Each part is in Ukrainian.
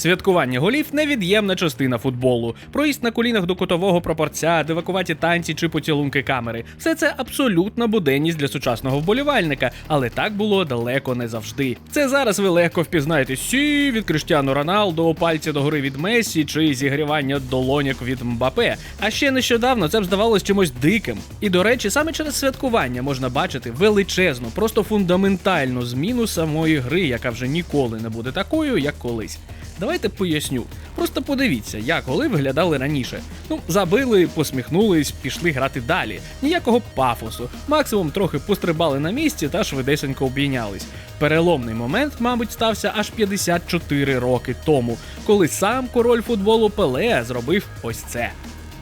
Святкування голів невід'ємна частина футболу. Проїзд на колінах до кутового пропорця, дивакуваті танці чи поцілунки камери. Все це абсолютна буденність для сучасного вболівальника, але так було далеко не завжди. Це зараз ви легко впізнаєте сі від Криштіану Роналду, пальці до гори від Мессі чи зігрівання долоняк від Мбапе. А ще нещодавно це б здавалось чимось диким. І до речі, саме через святкування можна бачити величезну, просто фундаментальну зміну самої гри, яка вже ніколи не буде такою, як колись. Давайте поясню. Просто подивіться, як голи виглядали раніше. Ну, забили, посміхнулись, пішли грати далі. Ніякого пафосу. Максимум трохи пострибали на місці та швидесенько обійнялись. Переломний момент, мабуть, стався аж 54 роки тому, коли сам король футболу Пеле зробив ось це.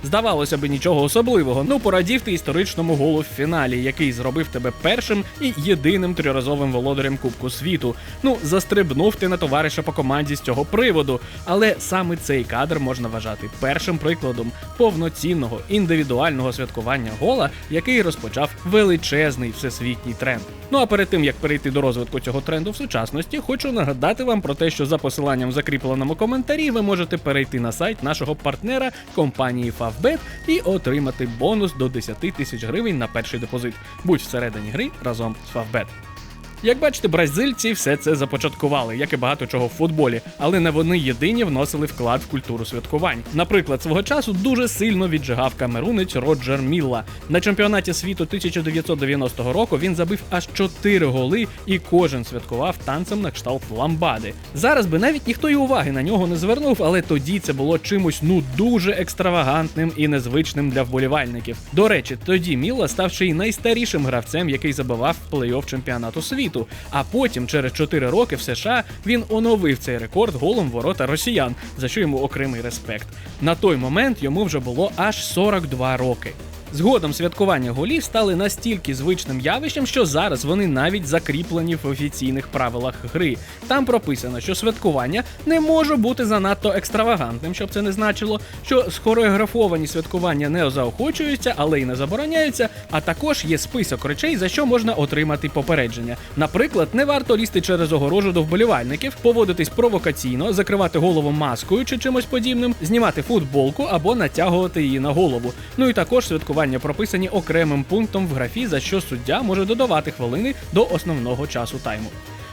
Здавалося би, нічого особливого. Ну порадів ти історичному голу в фіналі, який зробив тебе першим і єдиним триразовим володарем Кубку світу. Ну, застрибнув ти на товариша по команді з цього приводу. Але саме цей кадр можна вважати першим прикладом повноцінного індивідуального святкування гола, який розпочав величезний всесвітній тренд. Ну а перед тим як перейти до розвитку цього тренду в сучасності, хочу нагадати вам про те, що за посиланням в закріпленому коментарі ви можете перейти на сайт нашого партнера компанії Favbet і отримати бонус до 10 тисяч гривень на перший депозит. Будь всередині гри разом з Favbet. Як бачите, бразильці все це започаткували, як і багато чого в футболі, але не вони єдині вносили вклад в культуру святкувань. Наприклад, свого часу дуже сильно віджигав камерунець Роджер Мілла. На чемпіонаті світу 1990 року він забив аж 4 голи, і кожен святкував танцем на кшталт ламбади. Зараз би навіть ніхто й уваги на нього не звернув, але тоді це було чимось ну дуже екстравагантним і незвичним для вболівальників. До речі, тоді Мілла став ще й найстарішим гравцем, який забивав плей-офф чемпіонату світу. А потім, через 4 роки в США, він оновив цей рекорд голом ворота росіян, за що йому окремий респект. На той момент йому вже було аж 42 роки. Згодом святкування голів стали настільки звичним явищем, що зараз вони навіть закріплені в офіційних правилах гри. Там прописано, що святкування не може бути занадто екстравагантним, щоб це не значило, що схореографовані святкування не заохочуються, але й не забороняються. А також є список речей, за що можна отримати попередження. Наприклад, не варто лізти через огорожу до вболівальників, поводитись провокаційно, закривати голову маскою чи чимось подібним, знімати футболку або натягувати її на голову. Ну і також святкування прописані окремим пунктом в графі, за що суддя може додавати хвилини до основного часу тайму.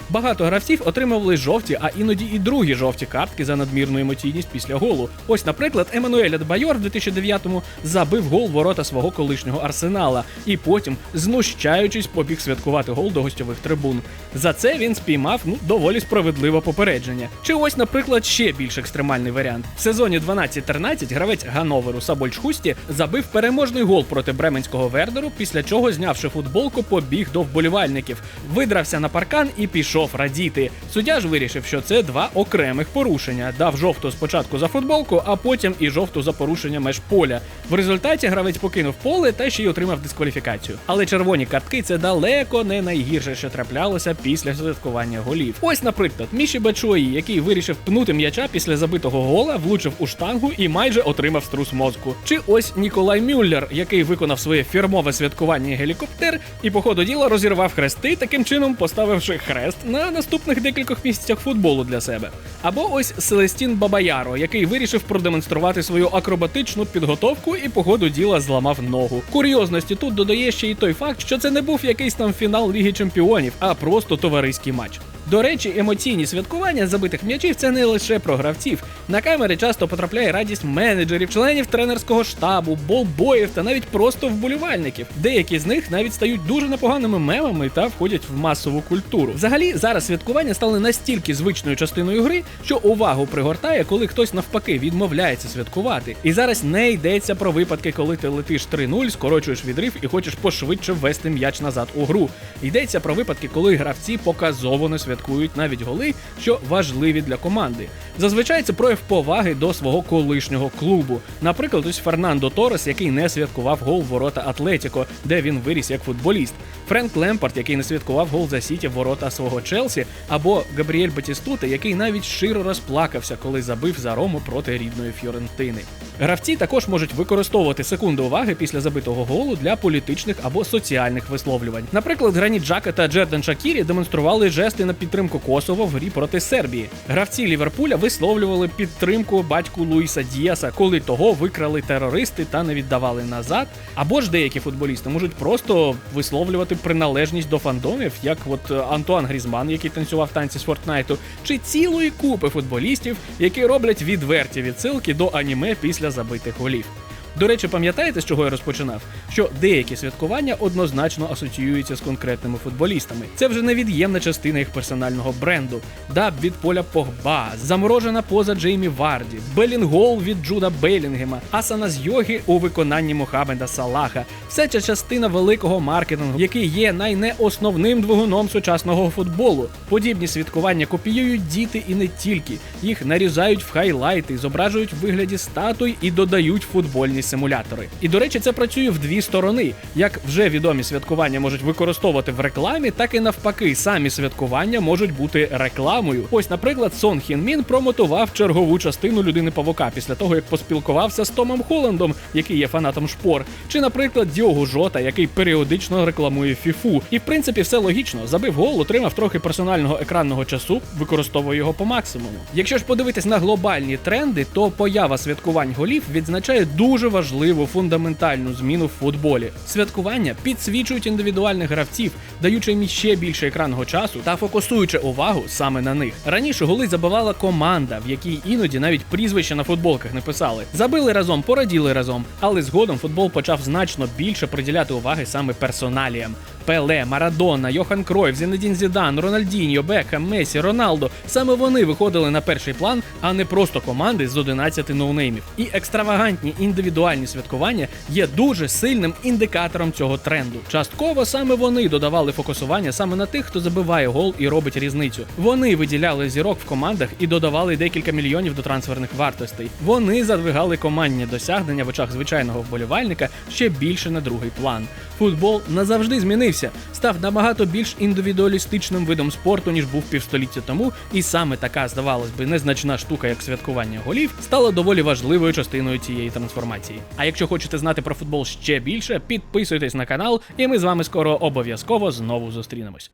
Багато гравців отримували жовті, а іноді і другі жовті картки за надмірну емоційність після голу. Ось, наприклад, Еммануель Адбайор в 2009-му забив гол ворота свого колишнього арсенала і потім, знущаючись, побіг святкувати гол до гостьових трибун. За це він спіймав ну доволі справедливе попередження. Чи ось, наприклад, ще більш екстремальний варіант. В сезоні 12-13 гравець Гановеру Саболь Шхусті забив переможний гол проти бременського Вердеру, після чого, знявши футболку, побіг до вболівальників, видрався на паркан і пішов радіти. Суддя ж вирішив, що це два окремих порушення. Дав жовту спочатку за футболку, а потім і жовту за порушення меж поля. В результаті гравець покинув поле та ще й отримав дискваліфікацію. Але червоні картки це далеко не найгірше, що траплялося після святкування голів. Ось, наприклад, Міші Бачуї, який вирішив пнути м'яча після забитого гола, влучив у штангу і майже отримав струс мозку. Чи ось Ніколай Мюллер, який виконав своє фірмове святкування гелікоптер і по ходу діла розірвав хрести, таким чином поставивши хрест на наступних декількох місяцях футболу для себе. Або ось Селестін Бабаяро, який вирішив продемонструвати свою акробатичну підготовку і по ходу діла зламав ногу. Курйозності тут додає ще й той факт, що це не був якийсь там фінал Ліги Чемпіонів, а просто товариський матч. До речі, емоційні святкування забитих м'ячів це не лише про гравців. На камери часто потрапляє радість менеджерів, членів тренерського штабу, болбоїв та навіть просто вболівальників. Деякі з них навіть стають дуже непоганими мемами та входять в масову культуру. Взагалі, зараз святкування стали настільки звичною частиною гри, що увагу пригортає, коли хтось навпаки відмовляється святкувати. І зараз не йдеться про випадки, коли ти летиш 3-0, скорочуєш відрив і хочеш пошвидше ввести м'яч назад у гру. Йдеться про випадки, коли гравці показово не святкують навіть голи, що важливі для команди. Зазвичай це прояв поваги до свого колишнього клубу. Наприклад, ось Фернандо Торес, який не святкував гол ворота Атлетіко, де він виріс як футболіст. Френк Лемпард, який не святкував гол за Сіті ворота свого Челсі, або Габріель Батістута, який навіть щиро розплакався, коли забив за Рому проти рідної Фіорентини. Гравці також можуть використовувати секунду уваги після забитого голу для політичних або соціальних висловлювань. Наприклад, Граніт Джака та Джердан Шакірі демонстрували жести на підтримку Косово в грі проти Сербії. Гравці Ліверпуля висловлювали підтримку батьку Луїса Діаса, коли того викрали терористи та не віддавали назад. Або ж деякі футболісти можуть просто висловлювати приналежність до фандомів, як от е, Антуан Грізман, який танцював танці з Фортнайту, чи цілої купи футболістів, які роблять відверті відсилки до аніме після забитих голів. До речі, пам'ятаєте, з чого я розпочинав? Що деякі святкування однозначно асоціюються з конкретними футболістами. Це вже невід'ємна частина їх персонального бренду. Даб від поля Погба, заморожена поза Джеймі Варді, Белінгол від Джуда Белінгема, асана з йоги у виконанні Мохамеда Салаха. Все це частина великого маркетингу, який є найнеосновним двигуном сучасного футболу. Подібні святкування копіюють діти і не тільки. Їх нарізають в хайлайти, зображують в вигляді статуй і додають футбольні симулятори. І до речі, це працює в дві сторони. Як вже відомі святкування можуть використовувати в рекламі, так і навпаки, самі святкування можуть бути рекламою. Ось, наприклад, Сон Хін Мін промотував чергову частину людини Павука після того, як поспілкувався з Томом Холландом, який є фанатом шпор, чи, наприклад, Діогу Жота, який періодично рекламує фіфу. І в принципі все логічно. Забив гол, отримав трохи персонального екранного часу, використовує його по максимуму. Якщо ж подивитись на глобальні тренди, то поява святкувань голів відзначає дуже важливу фундаментальну зміну в футболі. Святкування підсвічують індивідуальних гравців, даючи їм ще більше екранного часу та фокусуючи увагу саме на них. Раніше голи забивала команда, в якій іноді навіть прізвища на футболках не писали. Забили разом, пораділи разом, але згодом футбол почав значно більше приділяти уваги саме персоналіям. Пеле, Марадона, Йохан Кройф, Зінедін Зідан, Рональдіньо, Бекхем, Месі, Роналдо. Саме вони виходили на перший план, а не просто команди з 11 ноунеймів. І екстравагантні індивідуальні святкування є дуже сильним індикатором цього тренду. Частково саме вони додавали фокусування саме на тих, хто забиває гол і робить різницю. Вони виділяли зірок в командах і додавали декілька мільйонів до трансферних вартостей. Вони задвигали командні досягнення в очах звичайного вболівальника ще більше на другий план. Футбол назавжди змінився, став набагато більш індивідуалістичним видом спорту, ніж був півстоліття тому, і саме така, здавалось би, незначна штука, як святкування голів, стала доволі важливою частиною цієї трансформації. А якщо хочете знати про футбол ще більше, підписуйтесь на канал, і ми з вами скоро обов'язково знову зустрінемось.